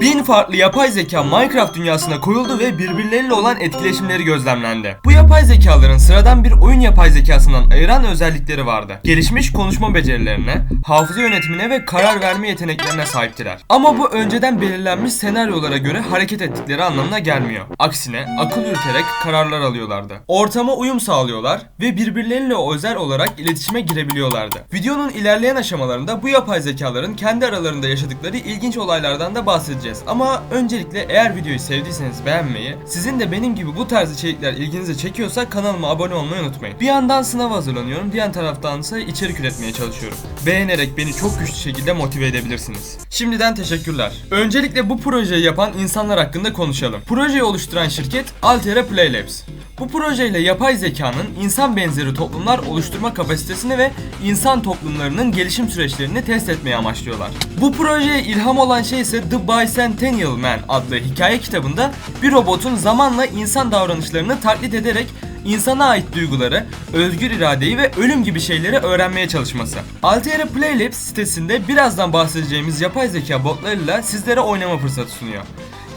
Bin farklı yapay zeka Minecraft dünyasına koyuldu ve birbirleriyle olan etkileşimleri gözlemlendi. Bu yapay zekaların sıradan bir oyun yapay zekasından ayıran özellikleri vardı. Gelişmiş konuşma becerilerine, hafıza yönetimine ve karar verme yeteneklerine sahiptiler. Ama bu önceden belirlenmiş senaryolara göre hareket ettikleri anlamına gelmiyor. Aksine akıl yürüterek kararlar alıyorlardı. Ortama uyum sağlıyorlar ve birbirleriyle özel olarak iletişime girebiliyorlardı. Videonun ilerleyen aşamalarında bu yapay zekaların kendi aralarında yaşadıkları ilginç olaylardan da bahsedeceğiz. Ama öncelikle eğer videoyu sevdiyseniz beğenmeyi, sizin de benim gibi bu tarz içerikler ilginizi çekiyorsa kanalıma abone olmayı unutmayın. Bir yandan sınav hazırlanıyorum, diğer taraftan ise içerik üretmeye çalışıyorum. Beğenerek beni çok güçlü şekilde motive edebilirsiniz. Şimdiden teşekkürler. Öncelikle bu projeyi yapan insanlar hakkında konuşalım. Projeyi oluşturan şirket Altera Play Labs. Bu projeyle yapay zekanın insan benzeri toplumlar oluşturma kapasitesini ve insan toplumlarının gelişim süreçlerini test etmeye amaçlıyorlar. Bu projeye ilham olan şey ise The Bicentennial Man adlı hikaye kitabında bir robotun zamanla insan davranışlarını taklit ederek insana ait duyguları, özgür iradeyi ve ölüm gibi şeyleri öğrenmeye çalışması. Altera Play Labs sitesinde birazdan bahsedeceğimiz yapay zeka botlarıyla sizlere oynama fırsatı sunuyor.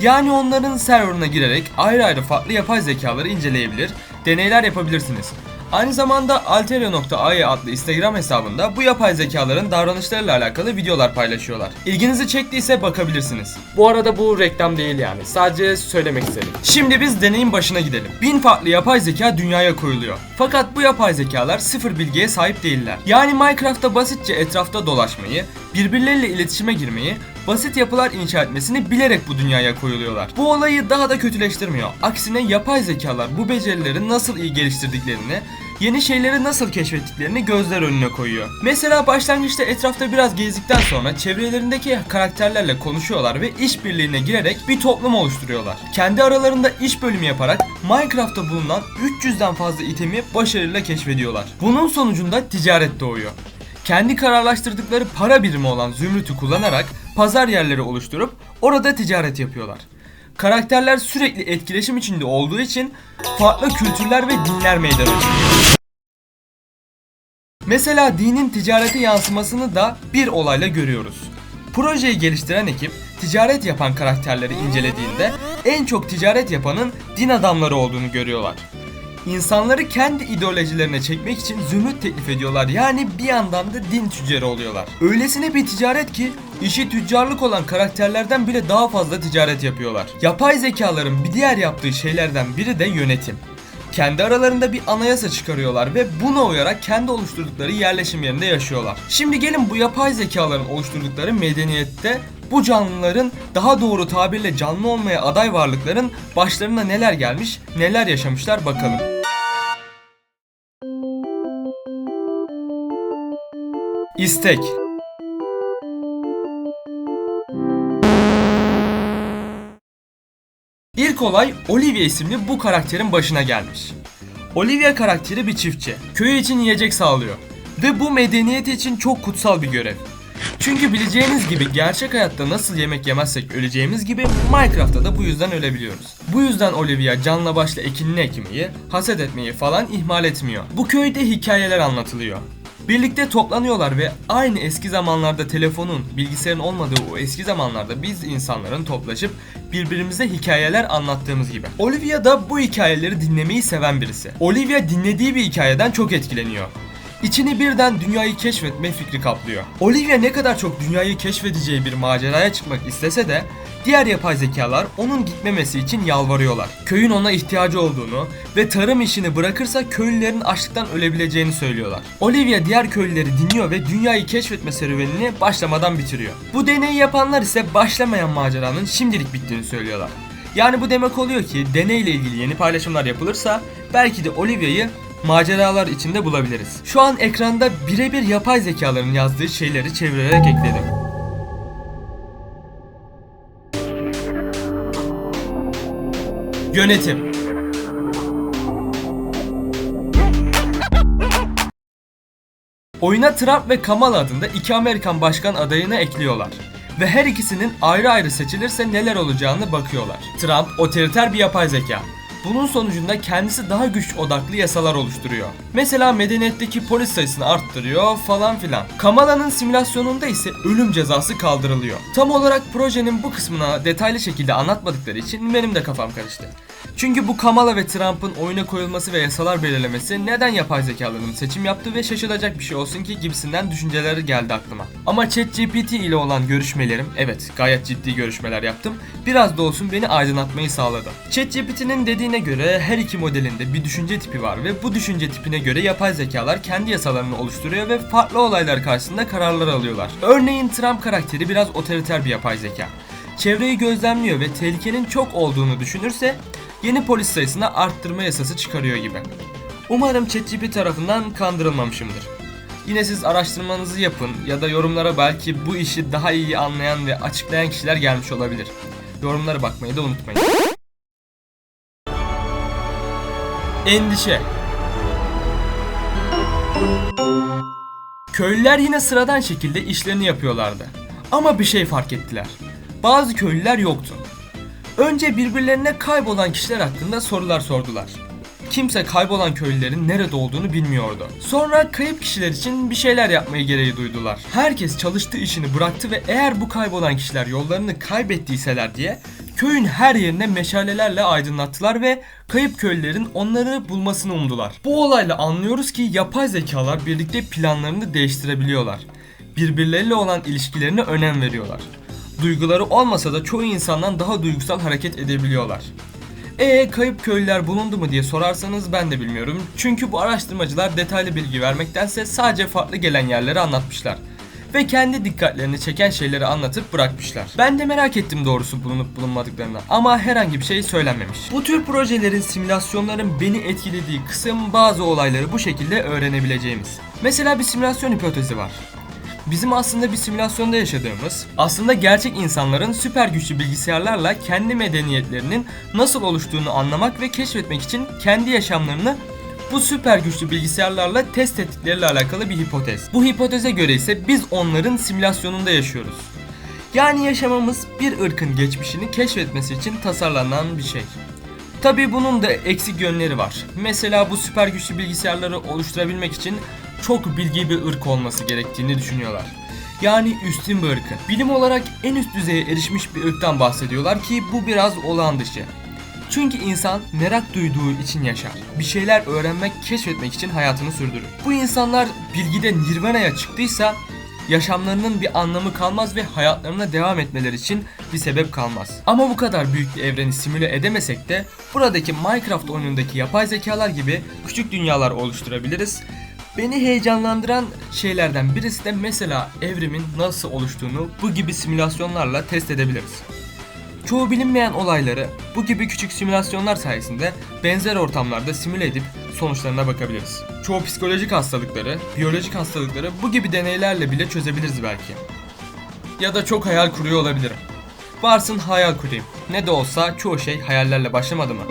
Yani onların serverına girerek ayrı ayrı farklı yapay zekaları inceleyebilir, deneyler yapabilirsiniz. Aynı zamanda Alterio.ai adlı Instagram hesabında bu yapay zekaların davranışlarıyla alakalı videolar paylaşıyorlar. İlginizi çektiyse bakabilirsiniz. Bu arada bu reklam değil yani. Sadece söylemek istedim. Şimdi biz deneyin başına gidelim. Bin farklı yapay zeka dünyaya koyuluyor. Fakat bu yapay zekalar sıfır bilgiye sahip değiller. Yani Minecraft'ta basitçe etrafta dolaşmayı, birbirleriyle iletişime girmeyi, basit yapılar inşa etmesini bilerek bu dünyaya koyuluyorlar. Bu olayı daha da kötüleştirmiyor. Aksine yapay zekalar bu becerileri nasıl iyi geliştirdiklerini, yeni şeyleri nasıl keşfettiklerini gözler önüne koyuyor. Mesela başlangıçta etrafta biraz gezdikten sonra çevrelerindeki karakterlerle konuşuyorlar ve işbirliğine girerek bir toplum oluşturuyorlar. Kendi aralarında iş bölümü yaparak Minecraft'ta bulunan 300'den fazla itemi başarıyla keşfediyorlar. Bunun sonucunda ticaret doğuyor kendi kararlaştırdıkları para birimi olan zümrütü kullanarak pazar yerleri oluşturup orada ticaret yapıyorlar. Karakterler sürekli etkileşim içinde olduğu için farklı kültürler ve dinler meydana. Mesela dinin ticarete yansımasını da bir olayla görüyoruz. Projeyi geliştiren ekip ticaret yapan karakterleri incelediğinde en çok ticaret yapanın din adamları olduğunu görüyorlar. İnsanları kendi ideolojilerine çekmek için zümrüt teklif ediyorlar. Yani bir yandan da din tüccarı oluyorlar. Öylesine bir ticaret ki işi tüccarlık olan karakterlerden bile daha fazla ticaret yapıyorlar. Yapay zekaların bir diğer yaptığı şeylerden biri de yönetim. Kendi aralarında bir anayasa çıkarıyorlar ve buna uyarak kendi oluşturdukları yerleşim yerinde yaşıyorlar. Şimdi gelin bu yapay zekaların oluşturdukları medeniyette bu canlıların daha doğru tabirle canlı olmaya aday varlıkların başlarına neler gelmiş, neler yaşamışlar bakalım. İstek İlk olay Olivia isimli bu karakterin başına gelmiş. Olivia karakteri bir çiftçi. Köyü için yiyecek sağlıyor. Ve bu medeniyet için çok kutsal bir görev. Çünkü bileceğiniz gibi gerçek hayatta nasıl yemek yemezsek öleceğimiz gibi Minecraft'ta da bu yüzden ölebiliyoruz. Bu yüzden Olivia canla başla ekinini ekmeyi, haset etmeyi falan ihmal etmiyor. Bu köyde hikayeler anlatılıyor. Birlikte toplanıyorlar ve aynı eski zamanlarda telefonun, bilgisayarın olmadığı o eski zamanlarda biz insanların toplaşıp birbirimize hikayeler anlattığımız gibi. Olivia da bu hikayeleri dinlemeyi seven birisi. Olivia dinlediği bir hikayeden çok etkileniyor. İçini birden dünyayı keşfetme fikri kaplıyor. Olivia ne kadar çok dünyayı keşfedeceği bir maceraya çıkmak istese de diğer yapay zekalar onun gitmemesi için yalvarıyorlar. Köyün ona ihtiyacı olduğunu ve tarım işini bırakırsa köylülerin açlıktan ölebileceğini söylüyorlar. Olivia diğer köylüleri dinliyor ve dünyayı keşfetme serüvenini başlamadan bitiriyor. Bu deneyi yapanlar ise başlamayan maceranın şimdilik bittiğini söylüyorlar. Yani bu demek oluyor ki deneyle ilgili yeni paylaşımlar yapılırsa belki de Olivia'yı maceralar içinde bulabiliriz. Şu an ekranda birebir yapay zekaların yazdığı şeyleri çevirerek ekledim. Yönetim Oyuna Trump ve Kamala adında iki Amerikan başkan adayını ekliyorlar. Ve her ikisinin ayrı ayrı seçilirse neler olacağını bakıyorlar. Trump otoriter bir yapay zeka. Bunun sonucunda kendisi daha güç odaklı yasalar oluşturuyor. Mesela medeniyetteki polis sayısını arttırıyor falan filan. Kamala'nın simülasyonunda ise ölüm cezası kaldırılıyor. Tam olarak projenin bu kısmına detaylı şekilde anlatmadıkları için benim de kafam karıştı. Çünkü bu Kamala ve Trump'ın oyuna koyulması ve yasalar belirlemesi neden yapay zekaların seçim yaptığı ve şaşılacak bir şey olsun ki gibisinden düşünceleri geldi aklıma. Ama ChatGPT ile olan görüşmelerim, evet gayet ciddi görüşmeler yaptım, biraz da olsun beni aydınlatmayı sağladı. ChatGPT'nin dediğine göre her iki modelinde bir düşünce tipi var ve bu düşünce tipine göre yapay zekalar kendi yasalarını oluşturuyor ve farklı olaylar karşısında kararlar alıyorlar. Örneğin Trump karakteri biraz otoriter bir yapay zeka. Çevreyi gözlemliyor ve tehlikenin çok olduğunu düşünürse yeni polis sayısını arttırma yasası çıkarıyor gibi. Umarım ChatGPT tarafından kandırılmamışımdır. Yine siz araştırmanızı yapın ya da yorumlara belki bu işi daha iyi anlayan ve açıklayan kişiler gelmiş olabilir. Yorumlara bakmayı da unutmayın. Endişe Köylüler yine sıradan şekilde işlerini yapıyorlardı. Ama bir şey fark ettiler. Bazı köylüler yoktu. Önce birbirlerine kaybolan kişiler hakkında sorular sordular. Kimse kaybolan köylülerin nerede olduğunu bilmiyordu. Sonra kayıp kişiler için bir şeyler yapmayı gereği duydular. Herkes çalıştığı işini bıraktı ve eğer bu kaybolan kişiler yollarını kaybettiyseler diye köyün her yerine meşalelerle aydınlattılar ve kayıp köylülerin onları bulmasını umdular. Bu olayla anlıyoruz ki yapay zekalar birlikte planlarını değiştirebiliyorlar. Birbirleriyle olan ilişkilerine önem veriyorlar. Duyguları olmasa da çoğu insandan daha duygusal hareket edebiliyorlar. E kayıp köylüler bulundu mu diye sorarsanız ben de bilmiyorum. Çünkü bu araştırmacılar detaylı bilgi vermektense sadece farklı gelen yerleri anlatmışlar. Ve kendi dikkatlerini çeken şeyleri anlatıp bırakmışlar. Ben de merak ettim doğrusu bulunup bulunmadıklarını ama herhangi bir şey söylenmemiş. Bu tür projelerin simülasyonların beni etkilediği kısım bazı olayları bu şekilde öğrenebileceğimiz. Mesela bir simülasyon hipotezi var. Bizim aslında bir simülasyonda yaşadığımız, aslında gerçek insanların süper güçlü bilgisayarlarla kendi medeniyetlerinin nasıl oluştuğunu anlamak ve keşfetmek için kendi yaşamlarını bu süper güçlü bilgisayarlarla test ettikleriyle alakalı bir hipotez. Bu hipoteze göre ise biz onların simülasyonunda yaşıyoruz. Yani yaşamamız bir ırkın geçmişini keşfetmesi için tasarlanan bir şey. Tabii bunun da eksik yönleri var. Mesela bu süper güçlü bilgisayarları oluşturabilmek için çok bilgi bir ırk olması gerektiğini düşünüyorlar. Yani üstün bir ırkın. Bilim olarak en üst düzeye erişmiş bir ırktan bahsediyorlar ki bu biraz olağan dışı. Çünkü insan merak duyduğu için yaşar. Bir şeyler öğrenmek, keşfetmek için hayatını sürdürür. Bu insanlar bilgide nirvana'ya çıktıysa yaşamlarının bir anlamı kalmaz ve hayatlarına devam etmeleri için bir sebep kalmaz. Ama bu kadar büyük bir evreni simüle edemesek de buradaki Minecraft oyunundaki yapay zekalar gibi küçük dünyalar oluşturabiliriz. Beni heyecanlandıran şeylerden birisi de mesela evrimin nasıl oluştuğunu bu gibi simülasyonlarla test edebiliriz. Çoğu bilinmeyen olayları bu gibi küçük simülasyonlar sayesinde benzer ortamlarda simüle edip sonuçlarına bakabiliriz. Çoğu psikolojik hastalıkları, biyolojik hastalıkları bu gibi deneylerle bile çözebiliriz belki. Ya da çok hayal kuruyor olabilirim. Varsın hayal kurayım. Ne de olsa çoğu şey hayallerle başlamadı mı?